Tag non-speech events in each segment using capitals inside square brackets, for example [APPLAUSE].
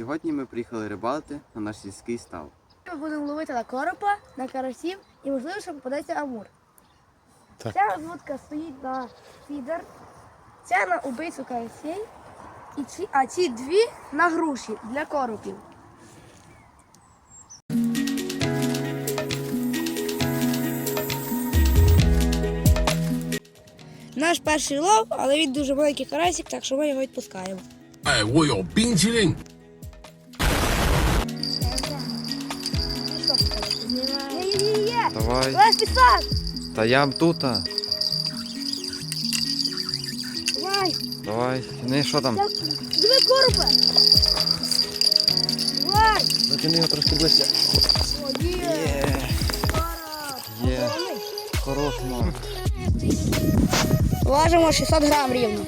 Сьогодні ми приїхали рибалити на наш сільський став. Ми будемо ловити на коропа, на карасів і можливо, що попадеться амур. Так. Ця розводка стоїть на фідер, ця на убийцю карасей, і ці, а ці дві на груші для коропів. Наш перший лов, але він дуже маленький карасик, так що ми його відпускаємо. 哎，我有冰淇淋。 Давай. Лесь, підсад! Та я тут. Давай! Давай. Не що там? Диви коропа! Давай! Затяни його трошки ближче. О, є! Є. Ну. Важимо 600 грам рівно.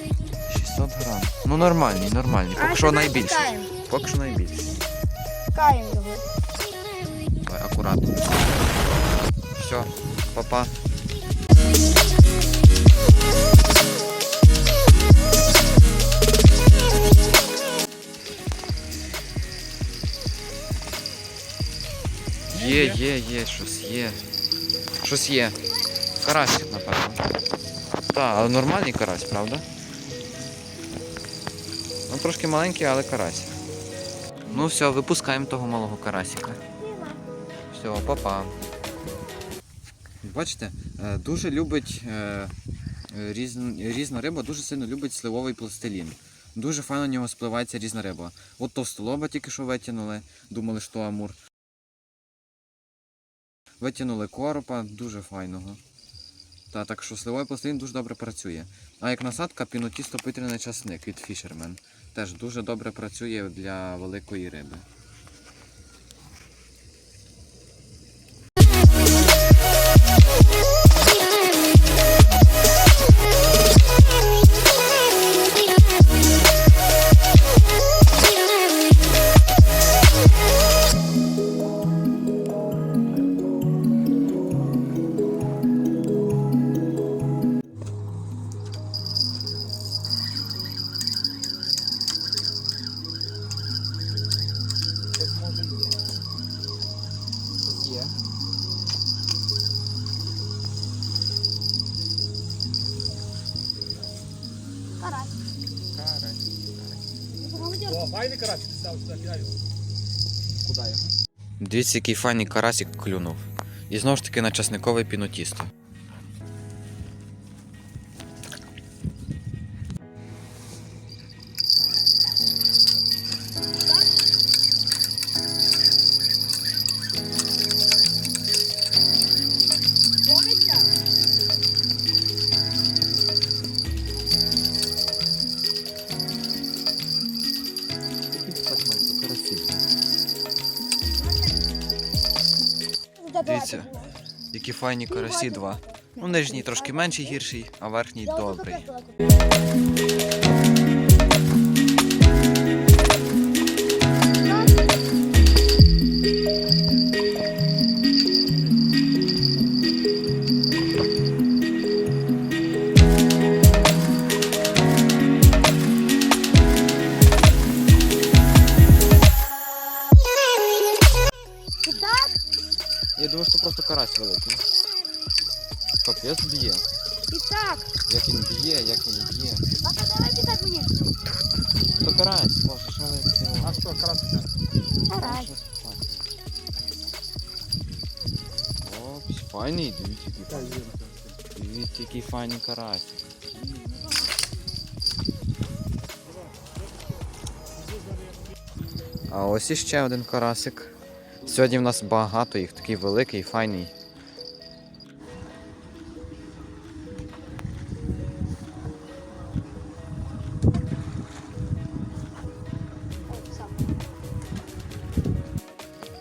600 грам. Ну нормальний, нормальний. Поки що найбільший. Поки що найбільший. Каємо його. Давай, акуратно. Все, папа. Є, є, є, щось є. Щось є. Карасик, напевно. Так, але нормальний карась, правда? Ну трошки маленький, але карась. Ну все, випускаємо того малого карасика. Все, папа. Бачите, е, дуже любить е, різн, різна риба, дуже сильно любить сливовий пластилін. Дуже файно на нього спливається різна риба. От товстолоба тільки що витягнули, думали, що амур. Витягнули коропа, дуже файного. Та, так що сливовий пластилін дуже добре працює. А як насадка, пінотісто повітряний часник від Fisherman. Теж дуже добре працює для великої риби. Карась. О, файний карасик, став його. Дивіться, який файний карасик клюнув. І знову ж таки на часникове пінотісто. Дивіться, які файні карасі два. Ну, нижній трошки менший гірший, а верхній добрий. Так? Я думаю, що просто карась великий. Капець б'є. І так. Як він б'є, як він б'є. Папа, давай писать мені. То карась, боже, що ви це? А що, карасик? Карась. Опс, файний, дивіться, який файний. Дивіться, який файний карась. А ось іще один карасик. Сьогодні в нас багато їх, такий великий, файний.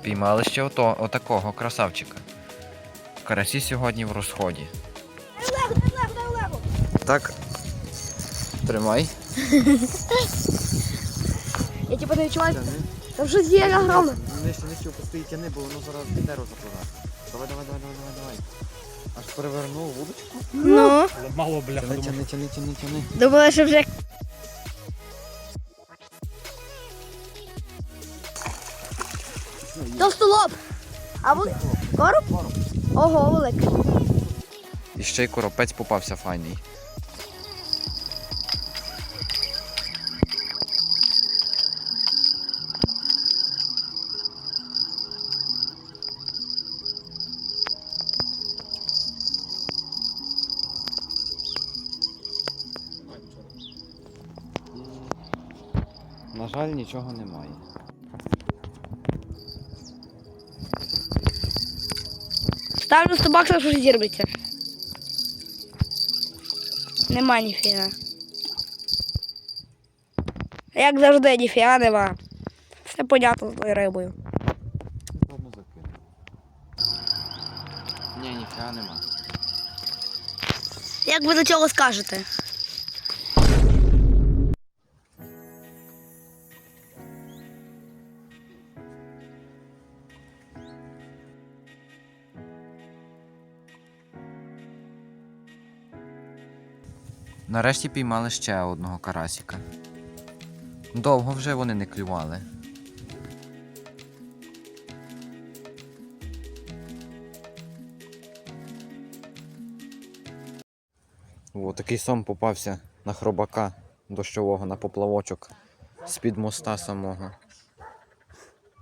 Піймали ще ото, отакого красавчика. Карасі сьогодні в розході. Олегу, Олегу, Олегу. Так. Тримай. [LAUGHS] Я типу не відчуваю. Там щось є огромне. Нижче, нижче опусти тяни, бо воно зараз дерево запливає. Давай, давай, давай, давай, давай, давай. Аж перевернув вудочку. Ну. Мало, бляха, Тяни, тяни, тяни, тяни, тяни. Думала, що вже Товстолоб. А ви короб? Ого, великий. І ще й коропець попався файний. На жаль, нічого немає. Ставлю 100 баксів, що зірветься. Нема ніфіга. Як завжди, ніфіга нема. Все понятно з тою рибою. Ладно, закину. Ні, ніфіга нема. Як ви до цього скажете? Нарешті піймали ще одного карасіка. Довго вже вони не клювали. О, такий сом попався на хробака дощового на поплавочок з-під моста самого.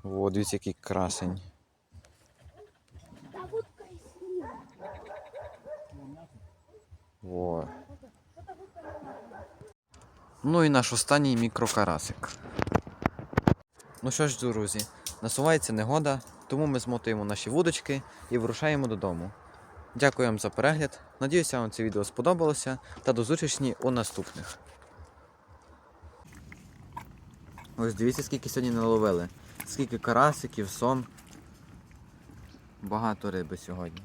О, дивіться, який красень. О. Ну і наш останній мікрокарасик. Ну що ж, друзі, насувається негода, тому ми змотуємо наші вудочки і вирушаємо додому. Дякую вам за перегляд. Надіюся, вам це відео сподобалося та до зустрічі у наступних. Ось дивіться, скільки сьогодні наловили. Скільки карасиків, сом. Багато риби сьогодні.